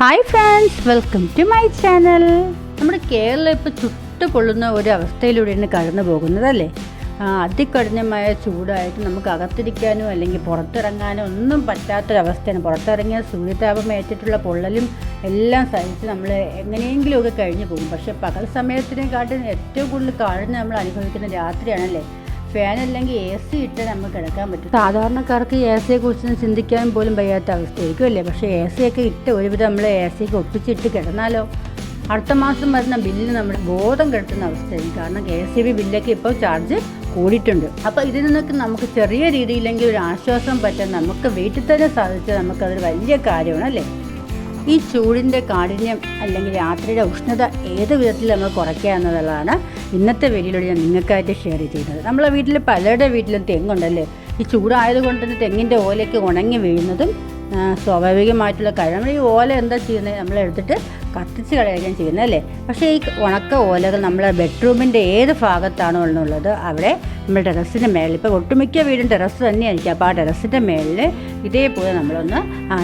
Hi friends welcome to my channel നമ്മുടെ കേരളം ഇപ്പോൾ ചുട്ടുപൊള്ളുന്ന ഒരു അവസ്ഥയിലൂടെയാണ് കടന്നു പോകുന്നതല്ലേ അതികഠിനമായ ചൂടായിട്ട് നമുക്ക് അകത്തിരിക്കാനോ അല്ലെങ്കിൽ പുറത്തിറങ്ങാനോ ഒന്നും പറ്റാത്തൊരവസ്ഥയാണ്. പുറത്തിറങ്ങിയ സൂര്യതാപം ഏറ്റിട്ടുള്ള പൊള്ളലും എല്ലാം സഹിച്ച് നമ്മൾ എങ്ങനെയെങ്കിലുമൊക്കെ കഴിഞ്ഞു പോകും. പക്ഷേ പകൽ സമയത്തിനെക്കാട്ടും ഏറ്റവും കൂടുതൽ കാഴ്ച നമ്മൾ അനുഭവിക്കുന്ന രാത്രിയാണല്ലേ? ഫാൻ അല്ലെങ്കിൽ എ സി ഇട്ട് നമുക്ക് കിടക്കാൻ പറ്റും സാധാരണക്കാർക്ക് എ സിയെ കുറിച്ച് ചിന്തിക്കാൻ പോലും വയ്യാത്ത അവസ്ഥയായിരിക്കും അല്ലേ പക്ഷേ എ സി ഒക്കെ ഇട്ട് ഒരുവിധം നമ്മൾ എ സിക്ക് ഒപ്പിച്ചിട്ട് കിടന്നാലോ? അടുത്ത മാസം വരുന്ന ബില്ല് നമ്മുടെ ബോധം കെടുത്തുന്ന അവസ്ഥയായിരിക്കും. കാരണം കെ സി ബി ബില്ലൊക്കെ ഇപ്പോൾ ചാർജ് കൂടിയിട്ടുണ്ട്. അപ്പോൾ ഇതിൽ നിന്നൊക്കെ നമുക്ക് ചെറിയ രീതിയിലെങ്കിൽ ഒരു ആശ്വാസം പറ്റാൻ നമുക്ക് വീട്ടിൽ തന്നെ സാധിച്ചാൽ നമുക്കതൊരു വലിയ കാര്യമാണ് അല്ലേ ഈ ചൂടിന്റെ കാഠിന്യം അല്ലെങ്കിൽ രാത്രിയുടെ ഉഷ്ണത ഏത് വിധത്തിൽ നമ്മൾ കുറയ്ക്കുക എന്നുള്ളതാണ് ഇന്നത്തെ വീഡിയോയിൽ ഞാൻ നിങ്ങൾക്കായിട്ട് ഷെയർ ചെയ്യുന്നത് നമ്മളെ വീട്ടിൽ പലരുടെ വീട്ടിലും തെങ്ങുണ്ടല്ലേ? ഈ ചൂടായതുകൊണ്ട് തന്നെ തെങ്ങിന്റെ ഓലയ്ക്ക് ഉണങ്ങി വീഴുന്നതും സ്വാഭാവികമായിട്ടുള്ള കാര്യം. നമ്മൾ ഈ ഓല എന്താ ചെയ്യുന്നത്? നമ്മളെടുത്തിട്ട് കത്തിച്ച് കളയുകയും ചെയ്യുന്നത് അല്ലേ? പക്ഷേ ഈ ഉണക്ക ഓലകൾ നമ്മളെ ബെഡ്റൂമിന്റെ ഏത് ഭാഗത്താണോ എന്നുള്ളത് അവിടെ നമ്മൾ ടെറസിന്റെ മേളിൽ ഇപ്പോൾ ഒട്ടുമിക്ക വീടും ടെറസ് തന്നെയായിരിക്കും. അപ്പോൾ ആ ടെറസിന്റെ മേളിൽ ഇതേപോലെ നമ്മളൊന്ന്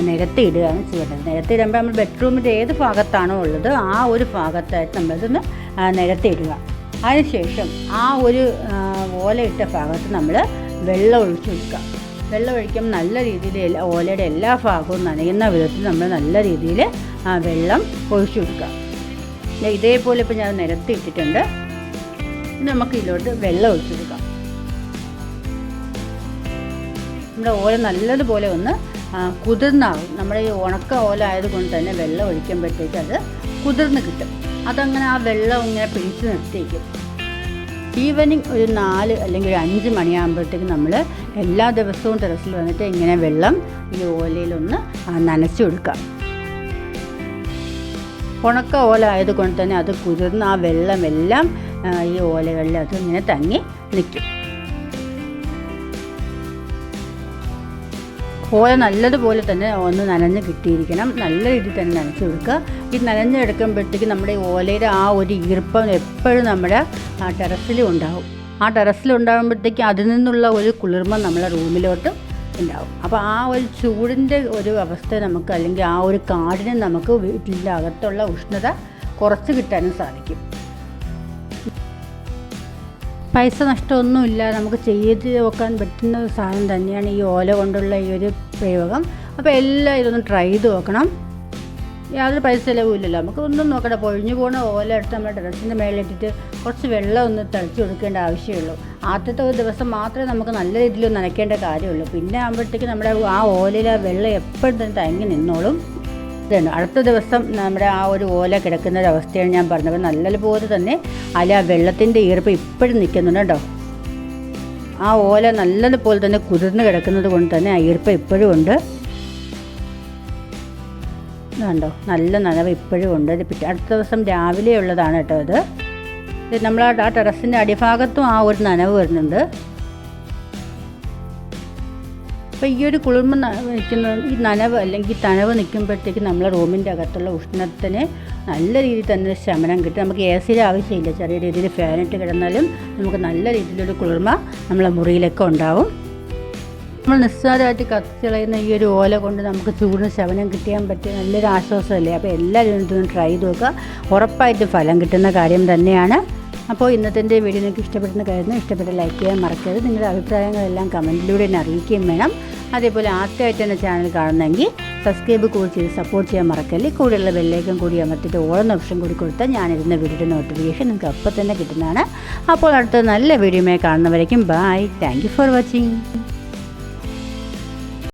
നിരത്തിയിടുകയാണ് ചെയ്യേണ്ടത്. നിരത്തിയിടുമ്പോൾ നമ്മൾ ബെഡ്റൂമിന്റെ ഏത് ഭാഗത്താണോ ഉള്ളത് ആ ഒരു ഭാഗത്തായിട്ട് നമ്മളിതൊന്ന് നിരത്തിയിടുക. അതിനുശേഷം ആ ഒരു ഓല ഇട്ട ഭാഗത്ത് നമ്മൾ വെള്ളം ഒഴിച്ചു കൊടുക്കുക വെള്ളം ഒഴിക്കുമ്പോൾ നല്ല രീതിയിൽ ഓലയുടെ എല്ലാ ഭാഗവും നനയുന്ന വിധത്തിൽ നമ്മൾ നല്ല രീതിയിൽ വെള്ളം ഒഴിച്ചു കൊടുക്കുക. ഇതേപോലെ ഇപ്പോൾ ഞാൻ നിരത്തി ഇട്ടിട്ടുണ്ട് നമുക്ക് ഇതിലോട്ട് വെള്ളം ഒഴിച്ചു കൊടുക്കാം. നമ്മുടെ ഓല നല്ലതുപോലെ ഒന്ന് കുതിർന്നാകും നമ്മുടെ ഈ ഉണക്ക ഓല ആയതുകൊണ്ട് തന്നെ വെള്ളം ഒഴിക്കുമ്പോഴത്തേക്ക് അത് കുതിർന്ന് കിട്ടും. അതങ്ങനെ ആ വെള്ളം ഇങ്ങനെ പിടിച്ച് നിർത്തിയിരിക്കും. ഈവനിങ് ഒരു നാല് അല്ലെങ്കിൽ ഒരു അഞ്ച് മണിയാകുമ്പോഴത്തേക്ക് നമ്മൾ എല്ലാ ദിവസവും ടെറസിൽ വന്നിട്ട് ഇങ്ങനെ വെള്ളം ഈ ഓലയിലൊന്ന് നനച്ചു കൊടുക്കാം ഉണക്ക ഓല ആയതുകൊണ്ട് തന്നെ അത് കുതിർന്ന് ആ വെള്ളമെല്ലാം ഈ ഓലകളിൽ അത് ഇങ്ങനെ തങ്ങി നിൽക്കും. ഓല നല്ലതുപോലെ തന്നെ ഒന്ന് നനഞ്ഞ് കിട്ടിയിരിക്കണം. നല്ല രീതിയിൽ തന്നെ നനച്ച് കൊടുക്കുക. ഈ നനഞ്ഞെടുക്കുമ്പോഴത്തേക്ക് നമ്മുടെ ഓലയുടെ ആ ഒരു ഈർപ്പം എപ്പോഴും നമ്മുടെ ടെറസിലും ഉണ്ടാവും. ആ ടെറസിലുണ്ടാകുമ്പോഴത്തേക്ക് അതിൽ നിന്നുള്ള ഒരു കുളിർമ നമ്മളെ റൂമിലോട്ട് ഉണ്ടാവും. അപ്പോൾ ആ ഒരു ചൂടിന്റെ ഒരു അവസ്ഥ നമുക്ക് അല്ലെങ്കിൽ ആ ഒരു കാടിന് നമുക്ക് വീട്ടിന്റെ അകത്തുള്ള ഉഷ്ണത കുറച്ച് കിട്ടാനും സാധിക്കും. പൈസ നഷ്ടമൊന്നുമില്ല. നമുക്ക് ചെയ്ത് നോക്കാൻ പറ്റുന്ന ഒരു സാധനം തന്നെയാണ് ഈ ഓല കൊണ്ടുള്ള ഈ ഒരു പ്രയോഗം. അപ്പോൾ എല്ലാം ഇതൊന്ന് ട്രൈ ചെയ്ത് നോക്കണം. യാതൊരു പൈസ ചിലവുമില്ലല്ലോ നമുക്ക് ഒന്നും നോക്കണ്ട. പൊഴിഞ്ഞു പോണ ഓല എടുത്ത് നമ്മുടെ ഡ്രസ്സിന്റെ മേളിലിട്ടിട്ട് കുറച്ച് വെള്ളം ഒന്ന് തളിച്ച് കൊടുക്കേണ്ട ആവശ്യമുള്ളൂ. ആദ്യത്തെ ഒരു ദിവസം മാത്രമേ നമുക്ക് നല്ല രീതിയിൽ നനയ്ക്കേണ്ട കാര്യമുള്ളൂ. പിന്നെ ആകുമ്പോഴത്തേക്ക് നമ്മുടെ ആ ഓലയിൽ ആ വെള്ളം എപ്പോഴും തന്നെ തങ്ങി നിന്നോളും. ഇതാണ്. അടുത്ത ദിവസം നമ്മുടെ ആ ഒരു ഓല കിടക്കുന്ന ഒരു അവസ്ഥയാണ് ഞാൻ പറഞ്ഞത്. നല്ലതുപോലെ തന്നെ അല്ല ആ വെള്ളത്തിന്റെ ഈർപ്പ് ഇപ്പോഴും നിൽക്കുന്നുണ്ട് കേട്ടോ. ആ ഓല നല്ലതുപോലെ തന്നെ കുതിർന്ന് കിടക്കുന്നത് കൊണ്ട് തന്നെ ആ ഈർപ്പ് ഇപ്പോഴും ഉണ്ട്. ണ്ടോ നല്ല നനവ് ഇപ്പോഴും ഉണ്ട്. പിറ്റേ അടുത്ത ദിവസം രാവിലെ ഉള്ളതാണ് കേട്ടോ ഇത്. നമ്മൾ ആ ടെറസിന്റെ അടിഭാഗത്തും ആ ഒരു നനവ് വരുന്നുണ്ട്. അപ്പോൾ ഈ ഒരു കുളിർമ വയ്ക്കുന്ന ഈ നനവ് അല്ലെങ്കിൽ തനവ് നിൽക്കുമ്പോഴത്തേക്ക് നമ്മളെ റൂമിന്റെ അകത്തുള്ള ഉഷ്ണത്തിന് നല്ല രീതിയിൽ തന്നെ ശമനം കിട്ടും. നമുക്ക് എ സിയുടെ ആവശ്യമില്ല. ചെറിയ രീതിയിൽ ഫാനിട്ട് കിടന്നാലും നമുക്ക് നല്ല രീതിയിലൊരു കുളിർമ നമ്മളെ മുറിയിലൊക്കെ ഉണ്ടാവും. നമ്മൾ നിസ്സാരമായിട്ട് കത്തിളയുന്ന ഈ ഒരു ഓല കൊണ്ട് നമുക്ക് ചൂടിന് ശമനം കിട്ടിയാൻ പറ്റിയ നല്ലൊരു ആശ്വാസമല്ലേ? അപ്പോൾ എല്ലാവരും ഇതൊന്ന് ട്രൈ ചെയ്ത് നോക്കുക. ഉറപ്പായിട്ട് ഫലം കിട്ടുന്ന കാര്യം തന്നെയാണ്. അപ്പോൾ ഇന്നത്തെ വീഡിയോ നിങ്ങൾക്ക് ഇഷ്ടപ്പെടുന്ന കാര്യം ഇഷ്ടപ്പെട്ട ലൈക്ക് ചെയ്യാൻ മറക്കരുത്. നിങ്ങളുടെ അഭിപ്രായങ്ങളെല്ലാം കമന്റിലൂടെ എന്നെ അറിയിക്കുകയും വേണം. അതേപോലെ ആദ്യമായിട്ട് തന്നെ ചാനൽ കാണുന്നെങ്കിൽ സബ്സ്ക്രൈബ് കൂടി ചെയ്ത് സപ്പോർട്ട് ചെയ്യാൻ മറക്കല്ലേ? കൂടെയുള്ള ബെല്ലേക്കും കൂടി അമർത്തിയിട്ട് ഓളുന്ന ഓപ്ഷൻ കൂടി കൊടുത്താൽ ഞാനിരുന്ന വീഡിയോയുടെ നോട്ടിഫിക്കേഷൻ നിങ്ങൾക്ക് അപ്പം തന്നെ കിട്ടുന്നതാണ്. അപ്പോൾ അടുത്ത നല്ല വീഡിയോമായി കാണുന്നവരേക്കും ബൈ താങ്ക് ഫോർ വാച്ചിങ്